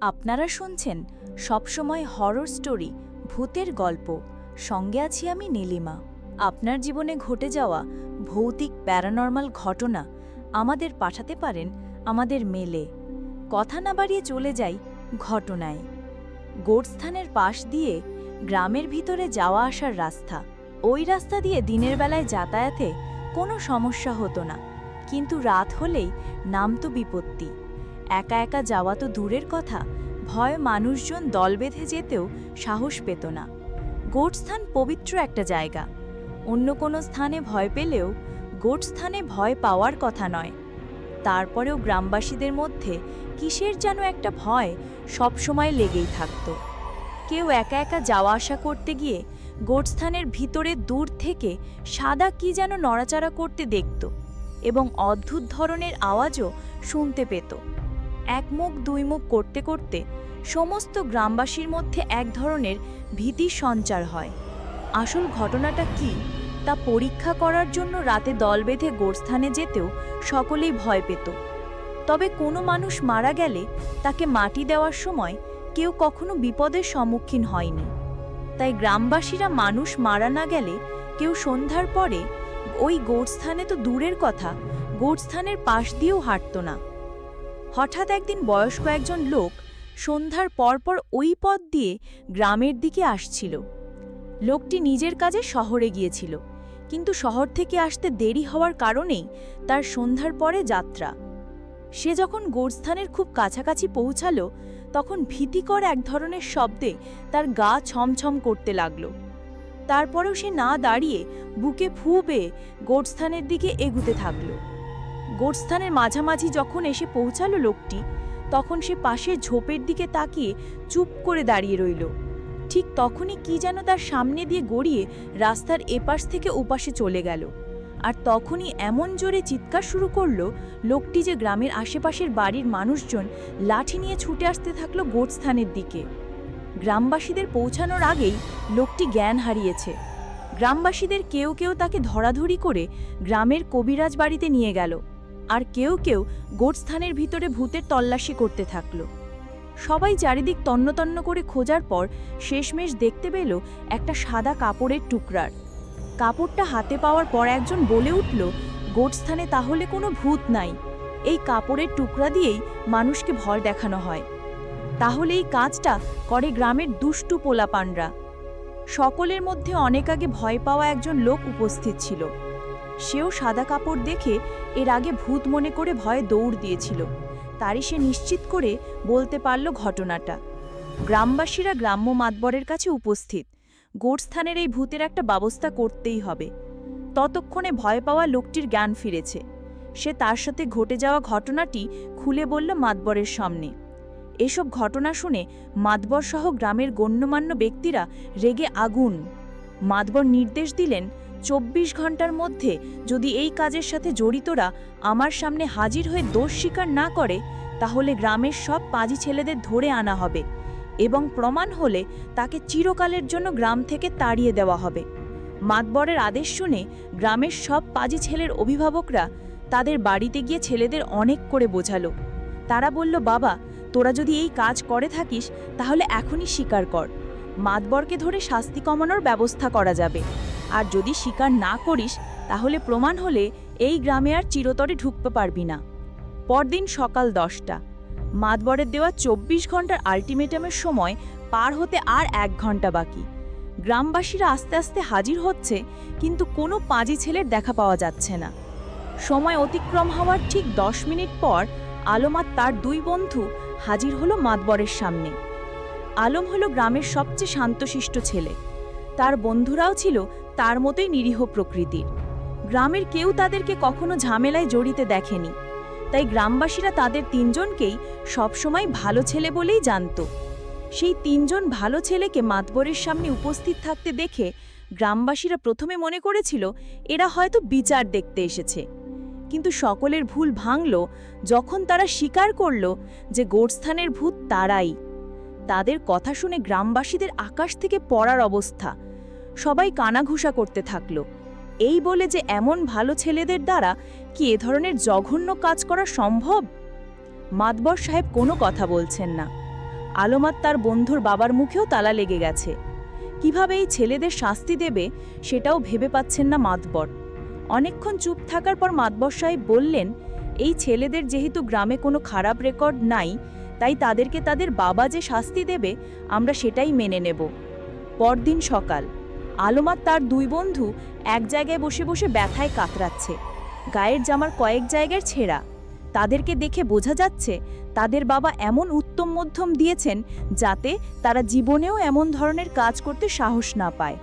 আপনারা শুনছেন সবসময় হরর স্টোরি, ভূতের গল্প। সঙ্গে আছি আমি নীলিমা। আপনার জীবনে ঘটে যাওয়া ভৌতিক প্যারানর্মাল ঘটনা আমাদের পাঠাতে পারেন আমাদের মেলে। কথা না বাড়িয়ে চলে যাই ঘটনায়। গোরস্থানের পাশ দিয়ে গ্রামের ভিতরে যাওয়া আসার রাস্তা। ওই রাস্তা দিয়ে দিনের বেলায় যাতায়াতে কোনো সমস্যা হতো না। কিন্তু রাত হলেই নামতো বিপত্তি। একা একা যাওয়া তো দূরের কথা, ভয় মানুষজন দল বেঁধে যেতেও সাহস পেত না। গোটস্থান পবিত্র একটা জায়গা। অন্য কোনো স্থানে ভয় পেলেও গোটস্থানে ভয় পাওয়ার কথা নয়। তারপরেও গ্রামবাসীদের মধ্যে কিসের যেন একটা ভয় সবসময় লেগেই থাকত। কেউ একা একা যাওয়া আসা করতে গিয়ে গোটস্থানের ভিতরে দূর থেকে সাদা কি যেন নড়াচড়া করতে দেখত এবং অদ্ভুত ধরনের আওয়াজও শুনতে পেত। এক মুখ দুই মুখ করতে করতে সমস্ত গ্রামবাসীর মধ্যে এক ধরনের ভীতি সঞ্চার হয়। আসল ঘটনাটা কি তা পরীক্ষা করার জন্য রাতে দল বেঁধে গোরস্থানে যেতেও সকলেই ভয় পেত। তবে কোনো মানুষ মারা গেলে তাকে মাটি দেওয়ার সময় কেউ কখনো বিপদের সম্মুখীন হয়নি। তাই গ্রামবাসীরা মানুষ মারা না গেলে কেউ সন্ধ্যার পরে ওই গোরস্থানে তো দূরের কথা, গোরস্থানের পাশ দিয়েও হাঁটত না। হঠাৎ একদিন বয়স্ক একজন লোক সন্ধ্যার পরপর ওই পথ দিয়ে গ্রামের দিকে আসছিল। লোকটি নিজের কাজে শহরে গিয়েছিল, কিন্তু শহর থেকে আসতে দেরি হওয়ার কারণেই তার সন্ধ্যার পরে যাত্রা। সে যখন গোরস্থানের খুব কাছাকাছি পৌঁছালো, তখন ভীতিকর এক ধরনের শব্দে তার গা ছমছম করতে লাগল। তারপরেও সে না দাঁড়িয়ে বুকে ফু বেয়ে গোরস্থানের দিকে এগুতে থাকল। গোরস্থানের মাঝামাঝি যখন এসে পৌঁছালো লোকটি, তখন সে পাশের ঝোপের দিকে তাকিয়ে চুপ করে দাঁড়িয়ে রইল। ঠিক তখনই কি যেন তার সামনে দিয়ে গড়িয়ে রাস্তার এপাশ থেকে ওপাশে চলে গেল। আর তখনই এমন জোরে চিৎকার শুরু করল, লোকটি যে গ্রামের আশেপাশের বাড়ির মানুষজন লাঠি নিয়ে ছুটে আসতে থাকল গোটস্থানের দিকে। গ্রামবাসীদের পৌঁছানোর আগেই লোকটি জ্ঞান হারিয়েছে। গ্রামবাসীদের কেউ কেউ তাকে ধরাধরি করে গ্রামের কবিরাজ বাড়িতে নিয়ে গেল। আর কেউ কেউ গোটস্থানের ভিতরে ভূতের তল্লাশি করতে থাকল। সবাই চারিদিক তন্নতন্ন করে খোঁজার পর শেষমেশ দেখতে পেল একটা সাদা কাপড়ের টুকরার। কাপড়টা হাতে পাওয়ার পর একজন বলে উঠল, গোটস্থানে তাহলে কোনো ভূত নাই। এই কাপড়ের টুকরা দিয়েই মানুষকে ভর দেখানো হয়। তাহলে এই কাজটা করে গ্রামের দুষ্টু পোলাপানরা। সকলের মধ্যে অনেক আগে ভয় পাওয়া একজন লোক উপস্থিত ছিল। সেও সাদা কাপড় দেখে এর আগে ভূত মনে করে ভয়ে দৌড় দিয়েছিল। তারই সে নিশ্চিত করে বলতে পারল ঘটনাটা। গ্রামবাসীরা গ্রাম্য মাতবরের কাছে উপস্থিত। গোটস্থানের এই ভূতের একটা ব্যবস্থা করতেই হবে। ততক্ষণে ভয় পাওয়া লোকটির জ্ঞান ফিরেছে। সে তার সাথে ঘটে যাওয়া ঘটনাটি খুলে বলল মাতবরের সামনে। এসব ঘটনা শুনে মাতবর সহ গ্রামের গণ্যমান্য ব্যক্তিরা রেগে আগুন। মাতবর নির্দেশ দিলেন চব্বিশ ঘণ্টার মধ্যে যদি এই কাজের সাথে জড়িতরা আমার সামনে হাজির হয়ে দোষ স্বীকার না করে, তাহলে গ্রামের সব পাজি ছেলেদের ধরে আনা হবে এবং প্রমাণ হলে তাকে চিরকালের জন্য গ্রাম থেকে তাড়িয়ে দেওয়া হবে। মাতবরের আদেশ শুনে গ্রামের সব পাজি ছেলের অভিভাবকরা তাদের বাড়িতে গিয়ে ছেলেদের অনেক করে বোঝালো। তারা বলল, বাবা, তোরা যদি এই কাজ করে থাকিস, তাহলে এখনই স্বীকার কর। মাতবরকে ধরে শাস্তি কমানোর ব্যবস্থা করা যাবে। আর যদি স্বীকার না করিস, তাহলে প্রমাণ হলে এই গ্রামে আর চিরতরে ঢুকতে পারবি না। পরদিন সকাল দশটা। মাতবরের দেওয়া চব্বিশ ঘণ্টার আলটিমেটামের সময় পার হতে আর এক ঘণ্টা বাকি। গ্রামবাসীরা আস্তে আস্তে হাজির হচ্ছে, কিন্তু কোনো পাজি ছেলের দেখা পাওয়া যাচ্ছে না। সময় অতিক্রম হওয়ার ঠিক দশ মিনিট পর আলম আর তার দুই বন্ধু হাজির হলো মাতবরের সামনে। আলম হলো গ্রামের সবচেয়ে শান্তশিষ্ট ছেলে। তার বন্ধুরাও ছিল তার মতোই নিরীহ প্রকৃতির। গ্রামের কেউ তাদেরকে কখনো ঝামেলায় জড়িতে দেখেনি। তাই গ্রামবাসীরা তাদের তিনজনকেই সবসময় ভালো ছেলে বলেই জানত। সেই তিনজন ভালো ছেলেকে মাতবরের সামনে উপস্থিত থাকতে দেখে গ্রামবাসীরা প্রথমে মনে করেছিল, এরা হয়তো বিচার দেখতে এসেছে। কিন্তু সকলের ভুল ভাঙল, যখন তারা স্বীকার করল যে গোরস্থানের ভূত তারাই। তাদের কথা শুনে গ্রামবাসীদের আকাশ থেকে পড়ার অবস্থা সবাই কানাঘুষা করতে থাকল। এই বলে যে এমন ভালো ছেলেদের দ্বারা কি এ ধরনের জঘন্য কাজ করা সম্ভব? মাতবর সাহেব কোনো কথা বলছেন না। আলমাত তার বন্ধুর বাবার মুখেও তালা লেগে গেছে। কীভাবে এই ছেলেদের শাস্তি দেবে সেটাও ভেবে পাচ্ছেন না মাতবর। অনেকক্ষণ চুপ থাকার পর মাতবর সাহেব বললেন, এই ছেলেদের যেহেতু গ্রামে কোনো খারাপ রেকর্ড নাই, তাই তাদেরকে তাদের বাবা যে শাস্তি দেবে, আমরা সেটাই মেনে নেব। পরদিন সকাল। আলমাত তার দুই বন্ধু এক জায়গায় বসে বসে ব্যথায় কাতরাচ্ছে। গায়ের জামার কয়েক জায়গার ছেঁড়া। তাদেরকে দেখে বোঝা যাচ্ছে তাদের বাবা এমন উত্তম মধ্যম দিয়েছেন যাতে তারা জীবনেও এমন ধরনের কাজ করতে সাহস না পায়।